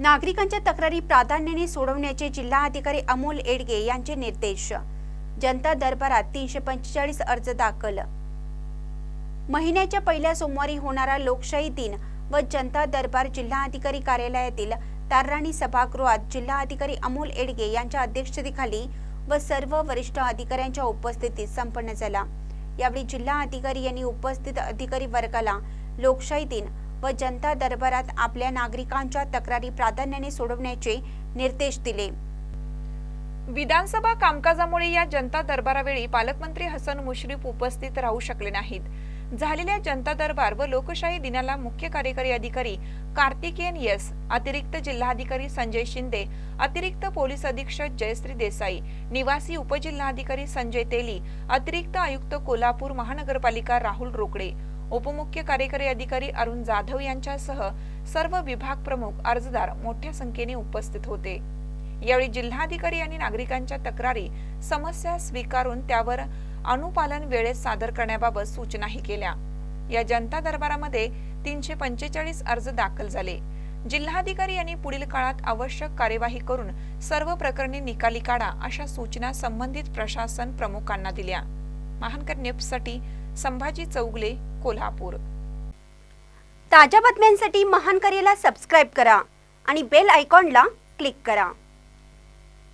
नागरिकांच्या तक्रारी प्राधान्याने सोडवण्याचे जिल्हाधिकारी अमोल एडगे यांचे निर्देश. जनता दरबारात तीनशे पंचेचाळीस अर्ज दाखल. महिन्याच्या पहिल्या सोमवारी होणारा लोकशाही दिन व जनता दरबार जिल्हाधिकारी कार्यालयातील तारराणी सभागृहात जिल्हाधिकारी अमोल एडगे यांच्या अध्यक्षतेखाली व सर्व वरिष्ठ अधिकाऱ्यांच्या उपस्थितीत संपन्न झाला. यावेळी जिल्हा अधिकारी यांनी उपस्थित अधिकारी वर्गाला लोकशाही दिन व जनता दरबारात आपल्या नागरिकांच्या तक्रारी प्राधान्याने सोडवण्याचे निर्देश दिले. विधानसभा कामकाजामुळे या जनता दरबारावेळी पालकमंत्री हसन मुश्रीफ उपस्थित राहू शकले नाहीत. झालेल्या जनता दरबार व लोकशाही दिनाला मुख्य कार्यकारी अधिकारी कार्तिकेयन यस अतिरिक्त जिल्हाधिकारी संजय शिंदे अतिरिक्त पोलीस अधीक्षक जयश्री देसाई निवासी उपजिल्हाधिकारी संजय तेली अतिरिक्त आयुक्त कोल्हापूर महानगरपालिका राहुल रोकडे उपमुख्य कार्यकारी अधिकारी अरुण जाधव यांच्यासह सर्व विभाग प्रमुख अर्जदार मोठ्या संख्येने उपस्थित होते. यावेळी जिल्हाधिकारी यांनी नागरिकांच्या तक्रारी समस्या स्वीकारून त्यावर अनुपालन वेळेत सादर करण्याबाबत सूचनाही केल्या. या जनता दरबारामध्ये तीनशे पंचेचाळीस अर्ज दाखल झाले. जिल्हाधिकारी यांनी पुढील काळात आवश्यक कार्यवाही करून सर्व प्रकरणी निकाली काढा अशा सूचना संबंधित प्रशासन प्रमुखांना दिल्या. महानकर न्यूजसाठी संभाजी चौगले कोल्हापूर. ताज्या बातम्यांसाठी महान करेला सबस्क्राईब करा आणि बेल आयकॉनला क्लिक करा.